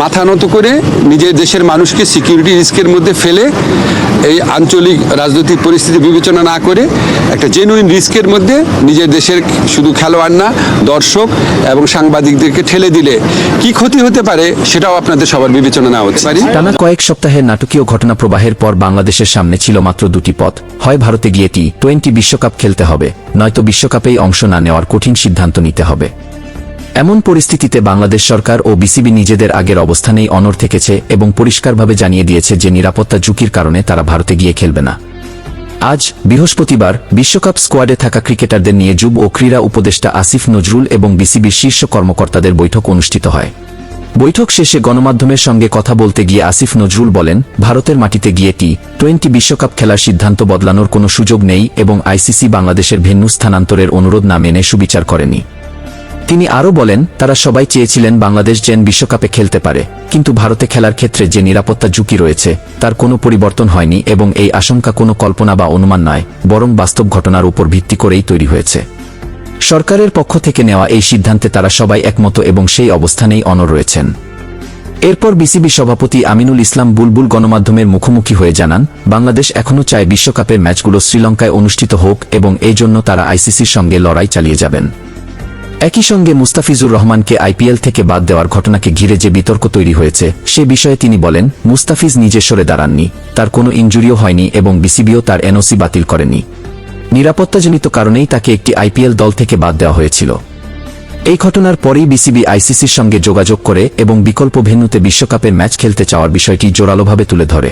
মাথা নত করে নিজের দেশের মানুষকে সিকিউরিটি রিস্কের মধ্যে ফেলে এই আঞ্চলিক রাজনৈতিক পরিস্থিতি বিবেচনা না করে একটা জেনুইন রিস্কের মধ্যে নিজের দেশের শুধু খেলোয়াড় না, দর্শক এবং সাংবাদিকদেরকে ঠেলে দিলে কি ক্ষতি হতে পারে সেটাও আপনাদের সবার বিবেচনা না হতে পারি। টানা কয়েক সপ্তাহের নাটকীয় ঘটনা প্রবাহের পর বাংলাদেশের সামনে ছিল মাত্র দুটি পথ। হয় ভারতে গিয়ে টি টোয়েন্টি বিশ্বকাপ খেলতে হবে, নয়তো বিশ্বকাপেই অংশ না নেওয়ার কঠিন সিদ্ধান্ত নিতে হবে। এমন পরিস্থিতিতে বাংলাদেশ সরকার ও বিসিবি নিজেদের আগের অবস্থানেই অনর থেকেছে এবং পরিষ্কারভাবে জানিয়ে দিয়েছে যে নিরাপত্তা ঝুঁকির কারণে তারা ভারতে গিয়ে খেলবে না। আজ বৃহস্পতিবার বিশ্বকাপ স্কোয়াডে থাকা ক্রিকেটারদের নিয়ে যুব ও ক্রীড়া উপদেষ্টা আসিফ নজরুল এবং বিসিবির শীর্ষ কর্মকর্তাদের বৈঠক অনুষ্ঠিত হয়। বৈঠক শেষে গণমাধ্যমের সঙ্গে কথা বলতে গিয়ে আসিফ নজরুল বলেন, ভারতের মাটিতে গিয়ে টি টোয়েন্টি বিশ্বকাপ খেলার সিদ্ধান্ত বদলানোর কোনো সুযোগ নেই এবং আইসিসি বাংলাদেশের ভেন্যু স্থানান্তরের অনুরোধ না মেনে সুবিচার করেনি। তিনি আরও বলেন, তারা সবাই চেয়েছিলেন বাংলাদেশ যেন বিশ্বকাপে খেলতে পারে, কিন্তু ভারতে খেলার ক্ষেত্রে যে নিরাপত্তা ঝুঁকি রয়েছে, তার কোনো পরিবর্তন হয়নি এবং এই আশঙ্কা কোনো কল্পনা বা অনুমান নয়, বরং বাস্তব ঘটনার উপর ভিত্তি করেই তৈরি হয়েছে। সরকারের পক্ষ থেকে নেওয়া এই সিদ্ধান্তে তারা সবাই একমত এবং সেই অবস্থানেই অনর রয়েছেন। এরপর বিসিবি সভাপতি আমিনুল ইসলাম বুলবুল গণমাধ্যমের মুখোমুখি হয়ে জানান, বাংলাদেশ এখনও চায় বিশ্বকাপের ম্যাচগুলো শ্রীলঙ্কায় অনুষ্ঠিত হোক এবং এই জন্য তারা আইসিসির সঙ্গে লড়াই চালিয়ে যাবেন। একই সঙ্গে মুস্তাফিজুর রহমানকে আইপিএল থেকে বাদ দেওয়ার ঘটনাকে ঘিরে যে বিতর্ক তৈরি হয়েছে, সে বিষয়ে তিনি বলেন, মুস্তাফিজ নিজে সরে দাঁড়াননি। তার কোনো ইঞ্জুরিও হয়নি এবং বিসিবিও তার এনওসি বাতিল করেনি। নিরাপত্তাজনিত কারণেই তাকে একটি আইপিএল দল থেকে বাদ দেওয়া হয়েছিল। এই ঘটনার পরেই বিসিবি আইসিসির সঙ্গে যোগাযোগ করে এবং বিকল্প ভেন্যুতে বিশ্বকাপের ম্যাচ খেলতে চাওয়ার বিষয়টি জোরালোভাবে তুলে ধরে।